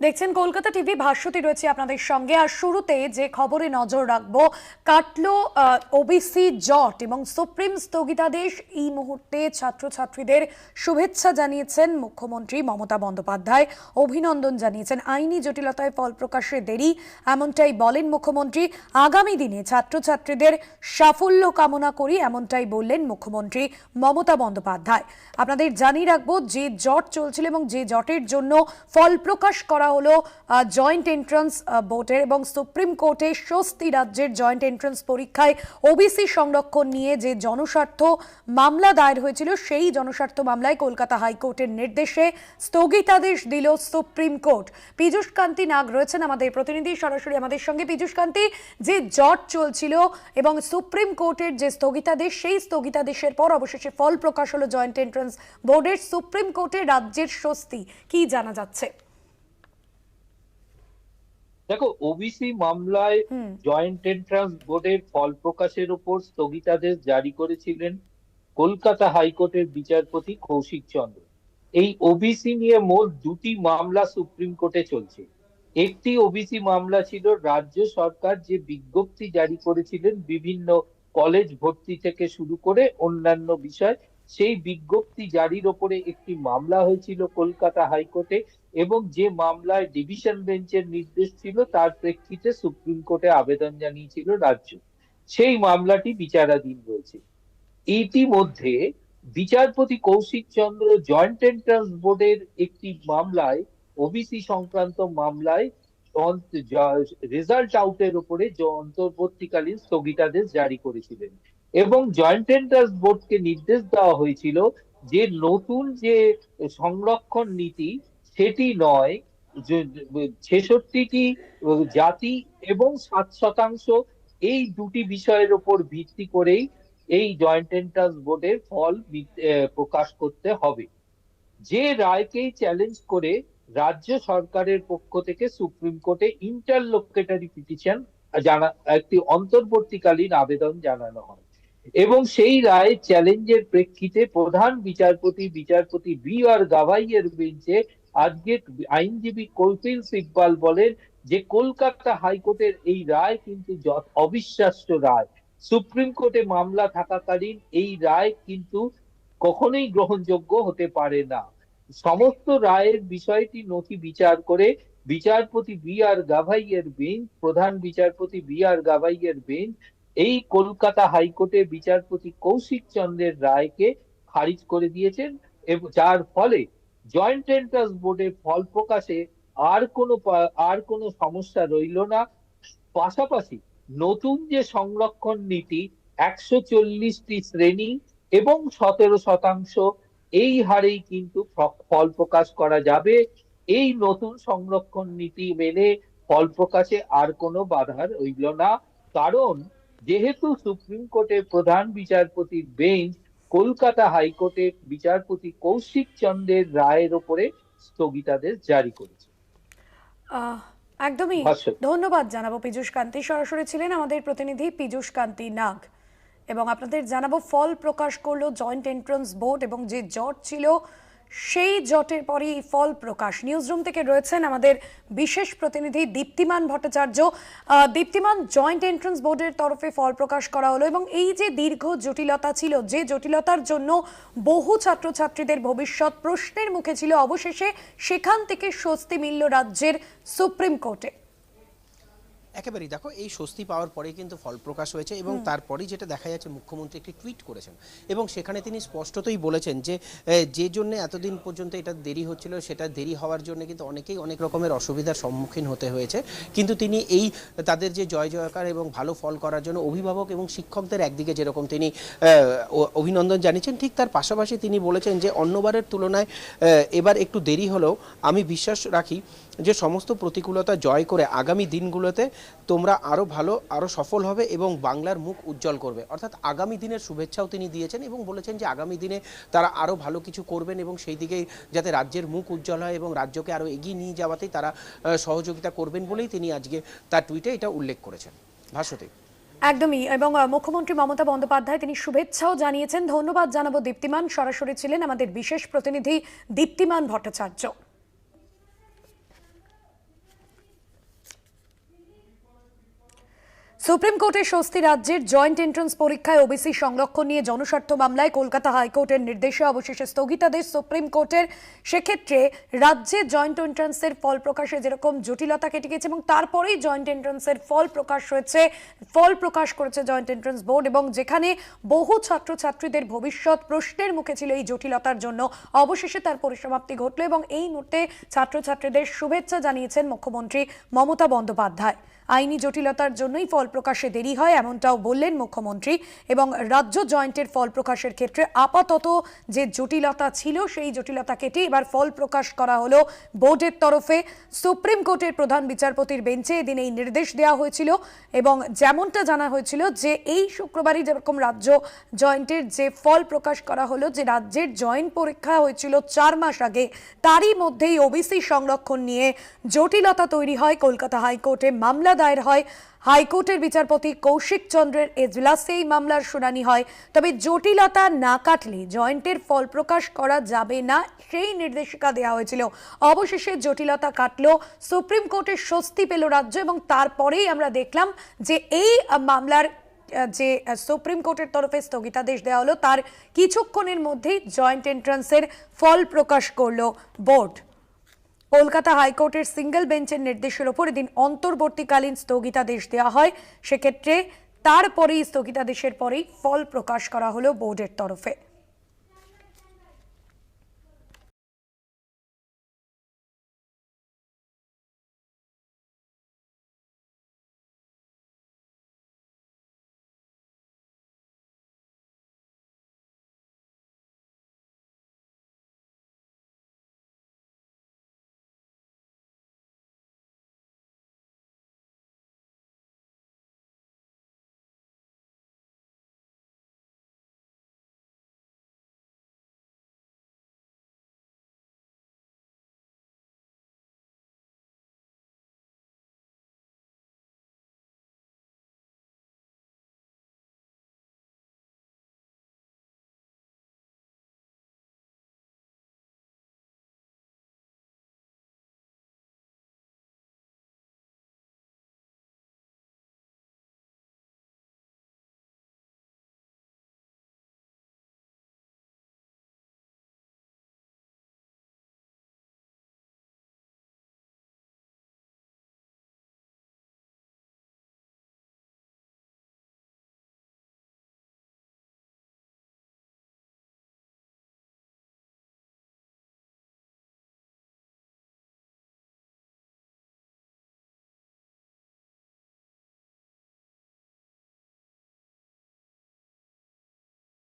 দেখছেন কলকাতা টিভি, ভাষ্যটি রয়েছে আপনাদের সঙ্গে। আর শুরুতে যে খবরে নজর রাখব, কাটলো ওবিসি জট এবং সুপ্রিম স্থগিতাদেশ এই মুহূর্তে ছাত্রছাত্রীদের শুভেচ্ছা জানিয়েছেন মুখ্যমন্ত্রী মমতা বন্দ্যোপাধ্যায়। অভিনন্দন জানিয়েছেন। আইনি জটিলতায় ফল প্রকাশে দেরি, এমনটাই বলেন মুখ্যমন্ত্রী। আগামী দিনে ছাত্রছাত্রীদের সাফল্য কামনা করি, এমনটাই বললেন মুখ্যমন্ত্রী মমতা বন্দ্যোপাধ্যায়। আপনাদের জানিয়ে রাখব, যে জট চলছিল এবং যে জটের জন্য ফল প্রকাশ করা হলো জয়েন্ট এন্ট্রান্স বোর্ডের এবং সুপ্রিম কোর্টে স্বস্তি রাজ্যের জয়েন্ট এন্ট্রান্স পরীক্ষায় ওবিসি সংরক্ষণ নিয়ে যে জনস্বার্থ মামলা দায়ের হয়েছিল, সেই জনস্বার্থ মামলায় কলকাতা হাইকোর্টের নির্দেশে স্থগিতাদেশ দিল সুপ্রিম কোর্ট পীযূষ কান্তি নাগ রয়েছেন আমাদের প্রতিনিধি, সরাসরি আমাদের সঙ্গে। পীযূষ কান্তি, যে জট চলছিল এবং সুপ্রিম কোর্টের যে স্থগিতাদেশ, সেই স্থগিতাদেশের পর অবশেষে ফল প্রকাশ হলো জয়েন্ট এন্ট্রান্স বোর্ডের সুপ্রিম কোর্টে রাজ্যের স্বস্তি। কি জানা যাচ্ছে? দেখো ওবিসি মামলায় জয়েন্ট এন্ট্রান্স বোর্ডের ফল প্রকাশের উপর স্থগিতাদেশ জারি করেছিলেন কলকাতা হাইকোর্টের বিচারপতি কৌশিক চন্দ্র। এই ওবিসি নিয়ে মোট দুটি মামলা সুপ্রিম কোর্টে চলছে। একটি ওবিসি মামলা ছিল রাজ্য সরকার যে বিজ্ঞপ্তি জারি করেছিলেন বিভিন্ন কলেজ ভর্তি থেকে শুরু করে অন্যান্য বিষয়। সেই বিজ্ঞপ্তি জারির ওপরে একটি মামলা হয়েছিল কলকাতা হাইকোর্টে এবং যে মামলায় ডিভিশন বেঞ্চের নির্দেশ ছিল, তার প্রেক্ষিতে সুপ্রিম কোর্টে আবেদন জানিয়েছিল রাজ্য। সেই মামলাটি বিচারাধীন রয়েছে। ইতিমধ্যে বিচারপতি কৌশিক চন্দ্র জয়েন্ট এন্ট্রান্স বোর্ডের একটি মামলায়, ওবিসি সংক্রান্ত মামলায় রেজাল্ট আউটের উপরে অন্তর্বর্তীকালীন স্থগিতাদেশ জারি করেছিলেন। এবং জয়েন্ট এন্ট্রান্স বোর্ডকে নির্দেশ দেওয়া হয়েছিল যে নতুন যে সংরক্ষণ নীতি, সেটি নয় ছেষট্টিটি জাতি এবং সাত শতাংশ এই দুটি বিষয়ের উপর ভিত্তি করেই এই জয়েন্ট এন্ট্রান্স বোর্ডের ফল প্রকাশ করতে হবে। যে রায়কেই চ্যালেঞ্জ করে রাজ্য সরকারের পক্ষ থেকে সুপ্রিম কোর্টে ইন্টারলোকেটারি পিটিশন জানা একটি অন্তর্বর্তীকালীন আবেদন জানানো হয়। এবং সেই রায় চ্যালেঞ্জের প্রেক্ষিতে প্রধান বিচারপতি বিচারপতি বি আর গাভাইয়ের বেঞ্চে আজকে আইনজীবী কৌশিল সিকবাল বলেন যে কলকাতা হাইকোর্টের এই রায় কিন্তু অবিশ্বাস্য রায়। সুপ্রিম কোর্টে মামলা থাকাকালীন এই রায় কিন্তু কখনোই গ্রহণযোগ্য হতে পারে না। সমস্ত রায়ের বিষয়টি নথি বিচার করে বিচারপতি বি আর গাভাইয়ের বেঞ্চ, প্রধান বিচারপতি বি আর গাভাইয়ের বেঞ্চ এই কলকাতা হাইকোর্টে বিচারপতি কৌশিক চন্দ্রের রায়কে খারিজ করে দিয়েছেন যার ফলে জয়েন্ট এন্ট্রান্স বোর্ডে ফল প্রকাশে আর কোনো আর কোনো সমস্যা রইল না। পাশাপাশি নতুন যে সংরক্ষণ নীতি, একশো চল্লিশটি শ্রেণি এবং সতেরো শতাংশ, এই হারেই কিন্তু ফল প্রকাশ করা যাবে। এই নতুন সংরক্ষণ নীতি মেনে ফল প্রকাশে আর কোনো বাধা রইল না। কারণ যেহেতু সুপ্রিম কোর্টের প্রধান বিচারপতির বেঞ্চ কলকাতা হাইকোর্টের বিচারপতি কৌশিক চন্দ্রের রায়ের ওপরে স্থগিতাদেশ জারি করেছে। একদমই ধন্যবাদ জানাব পীযূষ কান্তি। সরাসরি ছিলেন আমাদের প্রতিনিধি পীযূষ কান্তি নাগ। এবং আপনাদের জানাব ফল প্রকাশ করল জয়েন্ট এন্ট্রান্স বোর্ড এবং যে জট ছিল সেই জটের পরেই ফল প্রকাশ। নিউজরুম থেকে রয়েছেন আমাদের বিশেষ প্রতিনিধি দীপ্তিমান ভট্টাচার্য। দীপ্তিমান জয়েন্ট এন্ট্রান্স বোর্ডের তরফে ফল প্রকাশ করা হলো এবং এই যে দীর্ঘ জটিলতা ছিল, যে জটিলতার জন্য বহু ছাত্রছাত্রীদের ভবিষ্যৎ প্রশ্নের মুখে ছিল, অবশেষে সেখান থেকে স্বস্তি মিলল রাজ্যের সুপ্রিম কোর্টে। একেবারেই দেখো এই স্বস্তি পাওয়ার পরে কিন্তু ফল প্রকাশ হয়েছে এবং তারপরেই যেটা দেখা যাচ্ছে মুখ্যমন্ত্রী একটি টুইট করেছেন। এবং সেখানে তিনি স্পষ্টতই বলেছেন যে যে জন্য এতদিন পর্যন্ত এটা দেরি হচ্ছিল সেটা দেরি হওয়ার জন্য কিন্তু অনেকেই অনেক রকমের অসুবিধার সম্মুখীন হতে হয়েছে। কিন্তু তিনি এই তাদের যে জয় জয়কার এবং ভালো ফল করার জন্য অভিভাবক এবং শিক্ষকদের একদিকে যেরকম তিনি অভিনন্দন জানিয়েছেন ঠিক তার পাশাপাশি তিনি বলেছেন যে অন্যবারের তুলনায় এবার একটু দেরি হলেও আমি বিশ্বাস রাখি যে সমস্ত প্রতিকূলতা জয় করে আগামী দিনগুলোতে তোমরা আরও ভালো আরও সফল হবে এবং বাংলার মুখ উজ্জ্বল করবে। অর্থাৎ আগামী দিনের শুভেচ্ছাও তিনি দিয়েছেন এবং বলেছেন যে আগামী দিনে তারা আরও ভালো কিছু করবেন এবং সেই দিকেই যাতে রাজ্যের মুখ উজ্জ্বল হয় এবং রাজ্যকে আরও এগিয়ে নিয়ে যাওয়াতেই তারা সহযোগিতা করবেন বলেই তিনি আজকে তার টুইটে এটা উল্লেখ করেছেন। ভাষ্যতে একদমই, এবং মুখ্যমন্ত্রী মমতা বন্দ্যোপাধ্যায় তিনি শুভেচ্ছাও জানিয়েছেন। ধন্যবাদ জানাব দীপ্তিমান। সরাসরি ছিলেন আমাদের বিশেষ প্রতিনিধি দীপ্তিমান ভট্টাচার্য। সুপ্রিম কোর্টের স্বস্তি রাজ্যের জয়েন্ট এন্ট্রান্স পরীক্ষায় ওবিসি সংরক্ষণ নিয়ে জনস্বার্থ মামলায় কলকাতা হাইকোর্টের নির্দেশে অবশেষে স্থগিতাদেশ সুপ্রিম কোর্টের। সেক্ষেত্রে রাজ্যে জয়েন্ট এন্ট্রান্সের ফল প্রকাশে যেরকম জটিলতা কেটে গেছে এবং তারপরেই জয়েন্ট এন্ট্রান্সের ফল প্রকাশ হয়েছে, ফল প্রকাশ করেছে জয়েন্ট এন্ট্রান্স বোর্ড এবং যেখানে বহু ছাত্রছাত্রীদের ভবিষ্যৎ প্রশ্নের মুখে ছিল এই জটিলতার জন্য। অবশেষে তার পরিসমাপ্তি ঘটল এবং এই মুহূর্তে ছাত্রছাত্রীদের শুভেচ্ছা জানিয়েছেন মুখ্যমন্ত্রী মমতা বন্দ্যোপাধ্যায়। আইনি জটিলতার জন্যই ফল প্রকাশে দেরি হয়, এমনটাও বললেন মুখ্যমন্ত্রী। এবং রাজ্য জয়েন্টের ফল প্রকাশের ক্ষেত্রে আপাতত যে জটিলতা ছিল, সেই জটিলতা কেটে এবার ফল প্রকাশ করা হলো বোর্ডের তরফে। সুপ্রিম কোর্টের প্রধান বিচারপতির বেঞ্চে এদিন এই নির্দেশ দেওয়া হয়েছিল এবং যেমনটা জানা হয়েছিল যে এই শুক্রবারই যেরকম রাজ্য জয়েন্টের যে ফল প্রকাশ করা হলো, যে রাজ্যের জয়েন্ট পরীক্ষা হয়েছিল চার মাস আগে, তারই মধ্যেই ওবিসি সংরক্ষণ নিয়ে জটিলতা তৈরি হয়। কলকাতা হাইকোর্টে মামলা দায়ের হয়। হাইকোর্টের বিচারপতি কৌশিক চন্দ্রের এজলাসে এই মামলার শুনানি হয়। তবে জটিলতা না কাটলে জয়েন্টের ফল প্রকাশ করা যাবে না সেই নির্দেশিকা দেওয়া হয়েছিল। অবশেষে জটিলতা কাটলো, সুপ্রিম কোর্টের স্বস্তি পেল রাজ্য এবং তারপরেই আমরা দেখলাম যে এই মামলার, যে সুপ্রিম কোর্টের তরফে স্থগিতাদেশ দেওয়া হলো, তার কিছুক্ষণের মধ্যেই জয়েন্ট এন্ট্রান্সের ফল প্রকাশ করল বোর্ড। কলকাতা হাইকোর্টের সিঙ্গেল বেঞ্চের নির্দেশের ওপর এদিন অন্তর্বর্তীকালীন স্থগিতাদেশ দেওয়া হয়। সেক্ষেত্রে তারপরেই স্থগিতাদেশের পরেই ফল প্রকাশ করা হলো বোর্ডের তরফে।